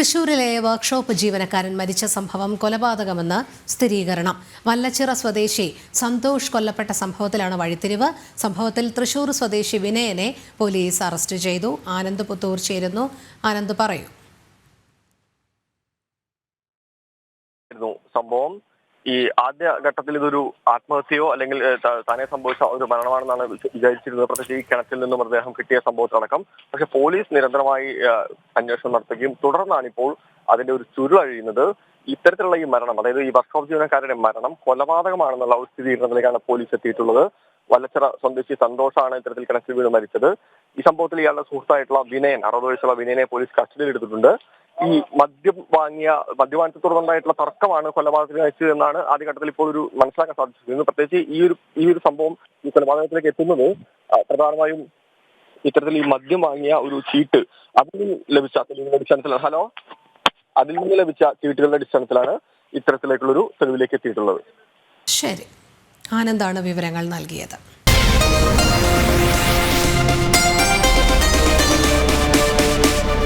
തൃശൂരിലെ വർക്ക്ഷോപ്പ് ജീവനക്കാരൻ മരിച്ച സംഭവം കൊലപാതകമെന്ന് സ്ഥിരീകരണം. വല്ലച്ചിറ സ്വദേശി സന്തോഷ് കൊല്ലപ്പെട്ട സംഭവത്തിലാണ് വഴിത്തിരിവ്. സംഭവത്തിൽ തൃശൂർ സ്വദേശി വിനയനെ പോലീസ് അറസ്റ്റ് ചെയ്തു. ആനന്ദ് പുത്തൂർ ചേരുന്നു. ആനന്ദ് പറയൂ. സംഭവം ഈ ആദ്യ ഘട്ടത്തിൽ ഇതൊരു ആത്മഹത്യയോ അല്ലെങ്കിൽ തന്നെ സംഭവിച്ച ഒരു മരണമാണെന്നാണ് വിചാരിച്ചിരുന്നത്. പ്രത്യേകിച്ച് ഈ കിണറ്റിൽ നിന്നും മൃതദേഹം കിട്ടിയ സംഭവത്തിലടക്കം. പക്ഷെ പോലീസ് നിരന്തരമായി അന്വേഷണം നടത്തുകയും തുടർന്നാണ് ഇപ്പോൾ അതിന്റെ ഒരു ചുരു അഴിയുന്നത്. ഇത്തരത്തിലുള്ള ഈ മരണം അതായത് ഈ വർക്ക്ഷോപ്പ് ജീവനക്കാരുടെ മരണം കൊലപാതകമാണെന്നുള്ള ഒരു സ്ഥിരീകരണത്തിലേക്കാണ് പോലീസ് എത്തിയിട്ടുള്ളത്. വല്ലച്ചിറ സ്വദേശി സന്തോഷാണ് ഇത്തരത്തിൽ കിണറ്റിൽ വീണ് മരിച്ചത്. ഈ സംഭവത്തിൽ ഇയാളുടെ സുഹൃത്തായിട്ടുള്ള വിനയൻ അറുപത് വയസ്സുള്ള വിനയനെ പോലീസ് കസ്റ്റഡിയിൽ എടുത്തിട്ടുണ്ട് ഈ മദ്യം വാങ്ങിയ മദ്യപാനത്തെ തർക്കമാണ് കൊലപാതകത്തിന് നയിച്ചത് എന്നാണ് ആദ്യഘട്ടത്തിൽ ഇപ്പോൾ ഒരു മനസ്സിലാക്കാൻ സാധിച്ചിരുന്നത് പ്രത്യേകിച്ച് ഈ ഒരു ഈ ഒരു സംഭവം ഈ കൊലപാതകത്തിലേക്ക് എത്തുന്നത് പ്രധാനമായും ഇത്തരത്തിൽ ഈ മദ്യം വാങ്ങിയ ഒരു ചീട്ട് അതിൽ നിന്ന് ലഭിച്ച അടിസ്ഥാനത്തിലാണ്. ഹലോ? അതിൽ നിന്ന് ലഭിച്ച ചീട്ടുകളുടെ അടിസ്ഥാനത്തിലാണ് ഇത്തരത്തിലേക്കുള്ളൊരു തെളിവിലേക്ക് എത്തിയിട്ടുള്ളത്. ശരി. ആനന്ദാണ് വിവരങ്ങൾ നൽകിയത്.